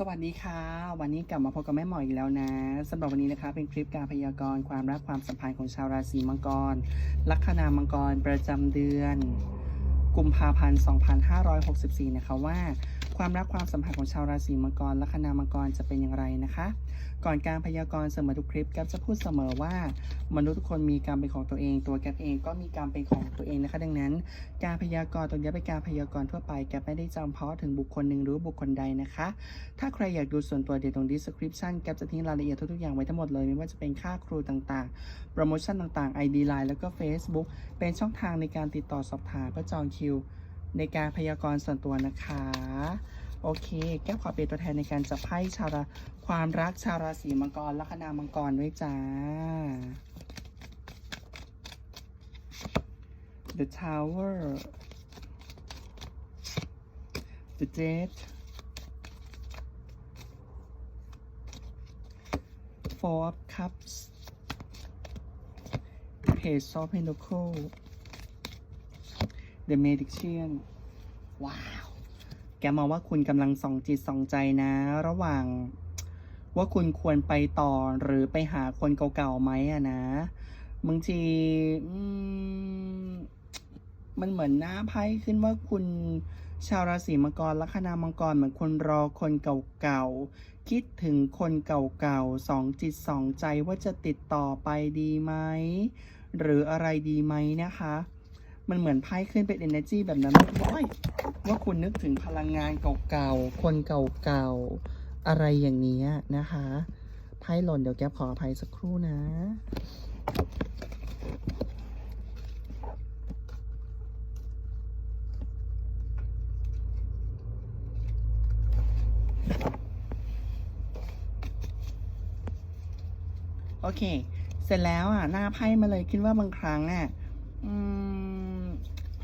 สวัสดีค่ะ วันนี้กลับมาพบกับแม่หมออีกแล้วนะสำหรับวันนี้นะคะเป็นคลิปการพยากรณ์ความรักความสัมพันธ์ของชาวราศีมังกร ลัคนามังกรประจำเดือน กุมภาพันธ์ 2564 นะคะว่า ความรักความสัมพันธ์ของชาวราศีมังกรลัคนามังกรจะเป็นอย่างไรนะคะ ก่อนการพยากรณ์เสมอทุกคลิปแกจะพูดเสมอว่า มนุษย์ทุกคนมีการมเป็นของตัวเอง ตัวแกเองก็มีการมเป็นของตัวเองนะคะ ดังนั้น การพยากรณ์ตรงนี้เป็นการพยากรณ์ทั่วไปแกไม่ได้จำเพาะถึงบุคคลหนึ่งหรือบุคคลใดนะคะ ถ้าใครอยากดูส่วนตัวเดี๋ยวตรง description แกจะทิ้งรายละเอียดทุกๆอย่างไว้ทั้งหมดเลยไม่ว่าจะเป็นค่าครูต่างๆ โปรโมชั่นต่างๆ ID Line แล้วก็ Facebook เป็นช่องทางในการติดต่อสอบถามเพื่อจองคิวในการพยากรณ์ส่วนตัวนะคะ โอเค แก้วขอเป็นตัวแทนในการจับไพ่ชาวราความรักชาวราศีมังกรลัคนามังกรด้วยจ้า The Tower The Dead Four of Cups Page of Pentacles The Magician ว้าว แกมองว่าคุณกำลังส่องจิตส่องใจนะ ระหว่าง ว่าคุณควรไปต่อหรือไปหาคนเก่าๆไหมอะนะบางทีมมันเหมือนหน้าไพ่ขึ้นว่าคุณชาวราศีมังกรลัคนามังกรเหมือนคนรอคนเก่าๆ คิดถึงคนเก่าๆสองจิตสองใจว่าจะติดต่อไปดีไหม หรืออะไรดีไหมนะคะ มันเหมือนไพ่ขึ้นเป็น energy แบบนั้นว่าโอ๊ยว่าคุณนึกถึงพลังงานเก่าๆ คนเก่าๆ อะไรอย่างนี้นะคะไพ่หล่นเดี๋ยวแก๊ปขออภัยสักครู่นะโอเค เสร็จแล้วอะ หน้าไพ่มาเลยคิดว่าบางครั้งอะ อืม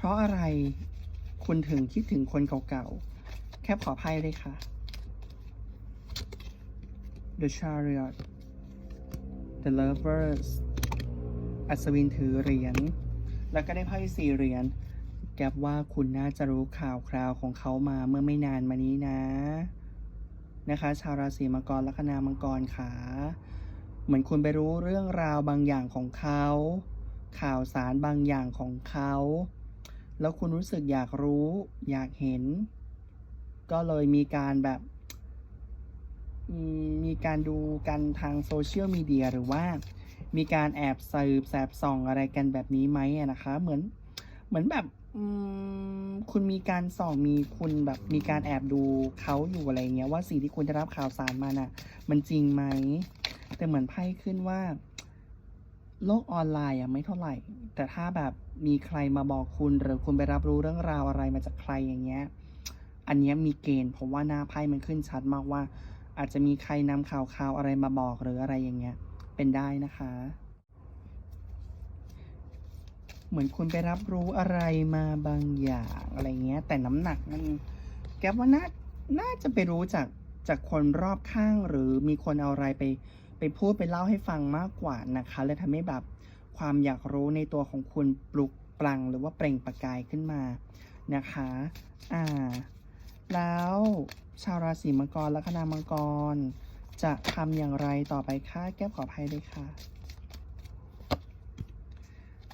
ราะอะไรคุณถึงคิดถึงคนเก่าๆ แค่ขอไพ่เลยค่ะ The Chariot The Lovers อัศวินถือเหรียญ แล้วก็ได้ไพ่สี่เหรียญ แกบว่าคุณน่าจะรู้ข่าวคราวของเขามาเมื่อไม่นานมานี้นะ นะคะ ชาวราศีมังกรลัคนามังกรขาเหมือนคุณไปรู้เรื่องราวบางอย่างของเขา ข่าวสารบางอย่างของเขา แล้วคุณรู้สึกอยากรู้ อยากเห็น ก็เลยมีการแบบ มีการดูกันทางโซเชียลมีเดียหรือว่า มีการแอบสืบแสบส่องอะไรกันแบบนี้ไหมอะนะคะ เหมือนเหมือนแบบคุณมีการส่องมีคุณแบบมีการแอบดูเขาอยู่อะไรเงี้ยว่าสิ่งที่คุณได้รับข่าวสารมาน่ะ มันจริงไหม แต่เหมือนไพ่ขึ้นว่า โลกออนไลน์อะไม่เท่าไหร่ แต่ถ้าแบบมีใครมาบอกคุณหรือคุณไปรับรู้เรื่องราวอะไรมาจากใครอย่างเงี้ย อันเนี้ยมีเกณฑ์เพราะว่าหน้าไพ่มันขึ้นชัดมากว่า อาจจะมีใครนำข่าวข่าวอะไรมาบอกหรืออะไรอย่างเงี้ย เป็นได้นะคะ เหมือนคุณไปรับรู้อะไรมาบางอย่างอะไรเงี้ย แต่น้ำหนักมันแกว่าน่าน่าจะไปรู้จากจากคนรอบข้างหรือมีคนเอาอะไรไป พูดไปเล่าให้ฟังมากกว่านะคะเลยทำให้แบบความอยากรู้ในตัวของคุณปลุกปลังหรือว่าเปล่งประกายขึ้นมานะคะ อ่า แล้วชาวราศีมังกรและคณามังกร จะทำอย่างไรต่อไปคะแก้วขออภัยด้วยค่ะ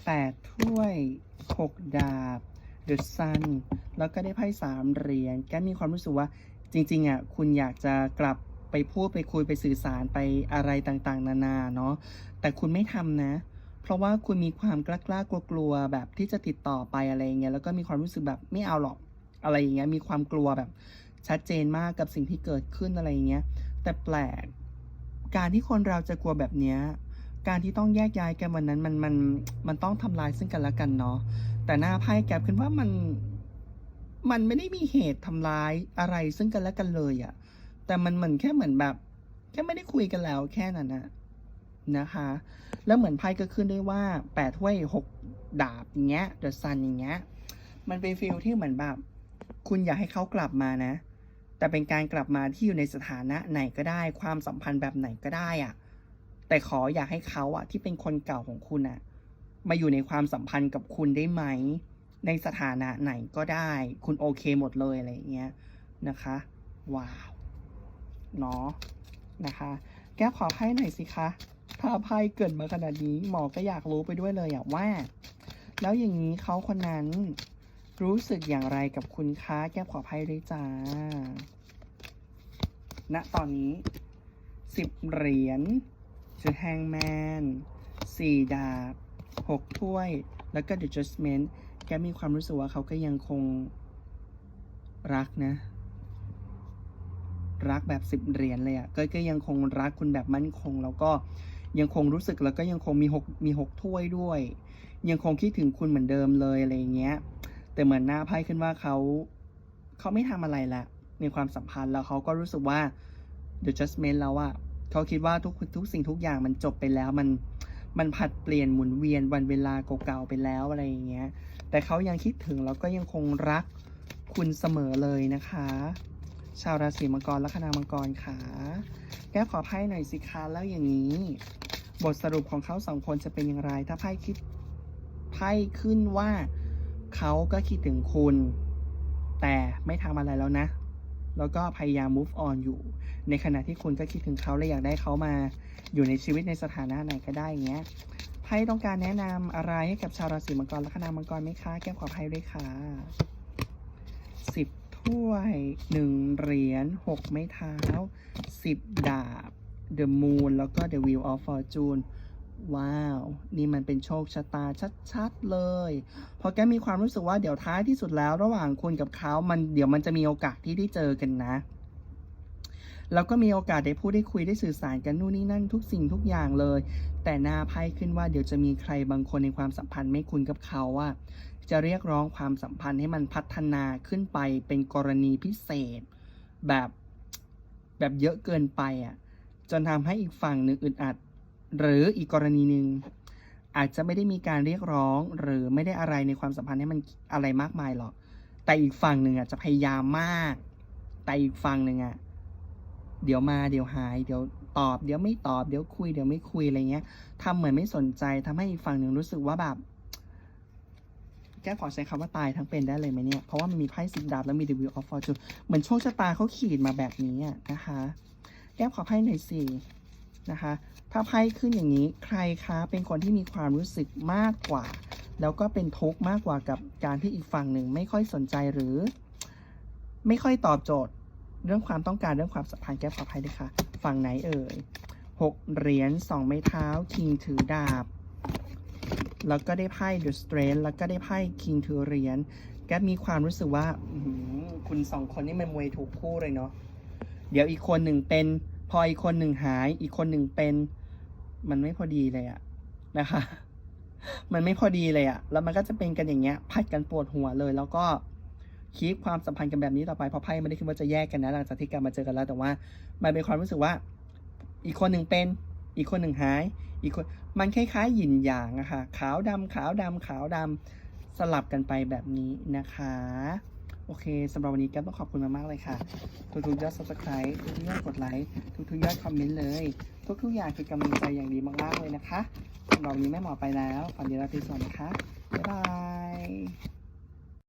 แปดถ้วยหกดาบ The Sun แล้วก็ได้ไพ่สามเหรียญแกมีความรู้สึกว่าจริงๆอะคุณอยากจะกลับ ไปพูดไปคุยไปสื่อสารไปอะไรต่างๆ นานาเนาะแต่คุณไม่ทำนะ เพราะว่าคุณมีความกล้าๆกลัวๆแบบที่จะติดต่อไปอะไรเงี้ยแล้วก็มีความรู้สึกแบบไม่เอาหรอกอะไรอย่างเงี้ยมีความกลัวแบบชัดเจนมากกับสิ่งที่เกิดขึ้นอะไรเงี้ยแต่แปลก การที่คนเราจะกลัวแบบเนี้ยการที่ต้องแยกย้ายกันวันนั้นมันมันมันต้องทำลายซึ่งกันและกันเนาะแต่หน้าไพ่แกบขึ้นว่ามันมันไม่ได้มีเหตุทำร้ายอะไรซึ่งกันและกันเลยอะ แต่มันเหมือนแค่เหมือนแบบ แค่ไม่ได้คุยกันแล้วแค่นั้นนะนะคะ แล้วเหมือนไพ่ก็ขึ้นได้ว่าแปดถ้วยหกดาบอย่างเงี้ยเดอะซันอย่างเงี้ย มันเป็นฟีลที่เหมือนแบบ คุณอยากให้เขากลับมานะ แต่เป็นการกลับมาที่อยู่ในสถานะไหนก็ได้ ความสัมพันธ์แบบไหนก็ได้อะแต่ขออยากให้เขาอะที่เป็นคนเก่าของคุณอะมาอยู่ในความสัมพันธ์กับคุณได้ไหม ในสถานะไหนก็ได้ คุณโอเคหมดเลยอะไรอย่างเงี้ยนะคะ ว้าว เนาะนะคะ แก้วขอไพ่หน่อยสิคะถ้าไพ่เกิดมาขนาดนี้หมอก็อยากรู้ไปด้วยเลยอะว่า แล้วอย่างนี้เขาคนนั้นรู้สึกอย่างไรกับคุณคะแก้วขอไพ่ด้วยจ้าณตอนนี้สิบเหรียญจุดแฮงแมนสี่ดาบหกถ้วย แล้วก็ The Judgment แกมีความรู้สึกว่าเขาก็ยังคงรักนะ รักแบบสิบเหรียญเลยอะ่ะก็ก็ยังคงรักคุณแบบมั่นคง แล้วก็ยังคงรู้สึกแล้วก็ยังคงมีหกมีหกถ้วยด้วย ยังคงคิดถึงคุณเหมือนเดิมเลยอะไรเงี้ย แต่เหมือนหน้าไพ่ขึ้นว่าเขาเขาไม่ทำอะไรละในความสัมพันธ์แล้วเขาก็รู้สึกว่า The Judgment แล้วอะเขาคิดว่าทุกทุกสิ่งทุกอย่างมันจบไปแล้วมันมันผัดเปลี่ยนหมุนเวียนวันเวลาเก่าๆไปแล้วอะไรอย่างเงี้ย แต่เขายังคิดถึงแล้วก็ยังคงรักคุณเสมอเลยนะคะ ชาวราศีมังกรและคณามังกรค่ะแก้ขอไพ่หน่อยสิคะแล้วอย่างนี้ บทสรุปของเขาสองคนจะเป็นอย่างไร ถ้าไพ่คิดไพ่ขึ้นว่าเขาก็คิดถึงคุณ แต่ไม่ทำอะไรแล้วนะ แล้วก็พยายาม move on อยู่ ในขณะที่คุณก็คิดถึงเขาและอยากได้เขามาอยู่ในชีวิตในสถานะไหนก็ได้อย่างเงี้ยไพ่ต้องการแนะนำอะไรให้กับชาวราศีมังกรและคณามังกรไหมคะ แก้ขอไพ่ด้วยค่ะสิบ ถ้วยหนึ่งเหรียญหกไม้เท้าสิบดาบ The Moon แล้วก็ The Wheel of Fortune ว้าว นี่มันเป็นโชคชะตาชัดๆเลย เพราะแกมีความรู้สึกว่าเดี๋ยวท้ายที่สุดแล้วระหว่างคุณกับเขา มันเดี๋ยวมันจะมีโอกาสที่ได้เจอกันนะ แล้วก็มีโอกาสได้พูดได้คุยได้สื่อสารกันนู่นนี่นั่นทุกสิ่งทุกอย่างเลย แต่หน้าไพ่ขึ้นว่าเดี๋ยวจะมีใครบางคนในความสัมพันธ์ไม่คุณกับเขาอะ จะเรียกร้องความสัมพันธ์ให้มันพัฒนาขึ้นไปเป็นกรณีพิเศษ แบบแบบเยอะเกินไปอะจนทำให้อีกฝั่งหนึ่งอึดอัด หรืออีกกรณีหนึ่งอาจจะไม่ได้มีการเรียกร้อง หรือไม่ได้อะไรในความสัมพันธ์ให้มันอะไรมากมายหรอก แต่อีกฝั่งหนึ่งอะจะพยายามมาก แต่อีกฝั่งหนึ่งอะเดี๋ยวมาเดี๋ยวหาย เดี๋ยวตอบ เดี๋ยวไม่ตอบ เดี๋ยวคุย เดี๋ยวไม่คุยอะไรเงี้ยทำเหมือนไม่สนใจทำให้อีกฝั่งหนึ่งรู้สึกว่าแบบ แก้ขอใช้คำว่าตายทั้งเป็นได้เลยไหมเนี่ย เพราะว่ามันมีไพ่สิบดาบแล้วมี The Wheel of Fortune เหมือนโชคชะตาเขาขีดมาแบบนี้นะคะ แก้ขอไพ่หน่อยสินะคะ ถ้าไพ่ขึ้นอย่างนี้ ใครคะเป็นคนที่มีความรู้สึกมากกว่า แล้วก็เป็นทุกข์มากกว่ากับการที่อีกฝั่งหนึ่งไม่ค่อยสนใจหรือ ไม่ค่อยตอบโจทย์เรื่องความต้องการเรื่องความสัมพันธ์แก้ขอไพ่ด้วยค่ะ ฝั่งไหนเอ่ยหกเหรียญสองไม้เท้าคิงถือดาบ แล้วก็ได้ไพ่ The Strength แล้วก็ได้ไพ่ King ถือเหรียญแกมีความรู้สึกว่าคุณสองคนนี่มันมวยถูกคู่เลยเนาะเดี๋ยวอีกคนหนึ่งเป็น พออีกคนหนึ่งหาย อีกคนหนึ่งเป็น มันไม่พอดีเลยอะนะคะ มันไม่พอดีเลยอะแล้วมันก็จะเป็นกันอย่างเงี้ยพัดกันปวดหัวเลย แล้วก็คีปความสัมพันธ์กันแบบนี้ต่อไปเพราะไพ่ไม่ได้คิดว่าจะแยกกันนะหลังจากที่กลับมาเจอกันแล้วแต่ว่า มันเป็นความรู้สึกว่า อีกคนหนึ่งเป็น อีกคนหนึ่งหาย อีกคน มันคล้ายๆหยินหยางอะค่ะ ขาวดำขาวดำขาวดำสลับกันไปแบบนี้นะคะ โอเคสำหรับวันนี้แก้มต้องขอบคุณมากๆเลยค่ะ ทุกๆยอด subscribe ทุกๆยอดกดไลค์ ทุกๆยอดคอมเมนต์เลย ทุกๆอย่างคือกำลังใจอย่างดีมากๆเลยนะคะสำหรับวันนี้แม่หมอไปแล้วฝันดีราตรีสวัสดิ์นะคะ บ๊ายบาย